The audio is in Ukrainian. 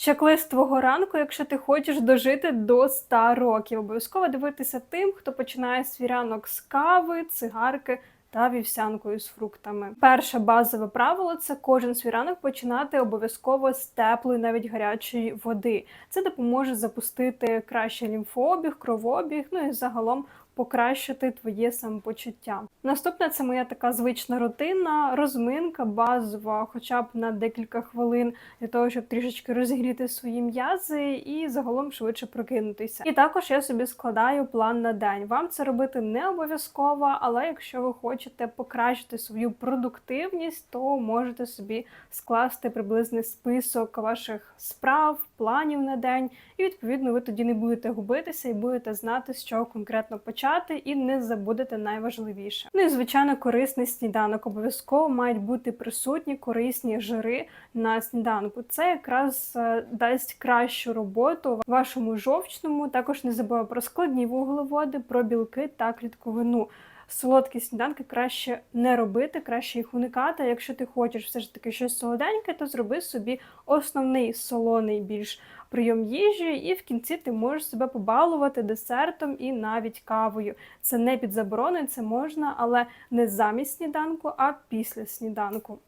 Чек-лист твого ранку, якщо ти хочеш дожити до 100 років. Обов'язково дивитися тим, хто починає свій ранок з кави, цигарки. Та вівсянкою з фруктами. Перше базове правило це кожен свій ранок починати обов'язково з теплої, навіть гарячої води. Це допоможе запустити кращий лімфообіг, кровообіг, ну і загалом покращити твоє самопочуття. Наступне це моя така звична рутина, розминка базова, хоча б на декілька хвилин для того, щоб трішечки розігріти свої м'язи і загалом швидше прокинутися. І також я собі складаю план на день. Вам це робити не обов'язково, але якщо ви хочете покращити свою продуктивність, то можете собі скласти приблизний список ваших справ, планів на день, і відповідно ви тоді не будете губитися і будете знати, з чого конкретно почати, і не забудете найважливіше. Ну і звичайно, корисний сніданок обов'язково мають бути присутні корисні жири на сніданку. Це якраз е, дасть кращу роботу вашому жовчному. Також не забуваю про складні вуглеводи, про білки та клітковину. Солодкі сніданки краще не робити, краще їх уникати. Якщо ти хочеш все ж таки щось солоденьке, то зроби собі основний солоний більш прийом їжі, і в кінці ти можеш себе побалувати десертом і навіть кавою. Це не під забороною, це можна, але не замість сніданку, а після сніданку.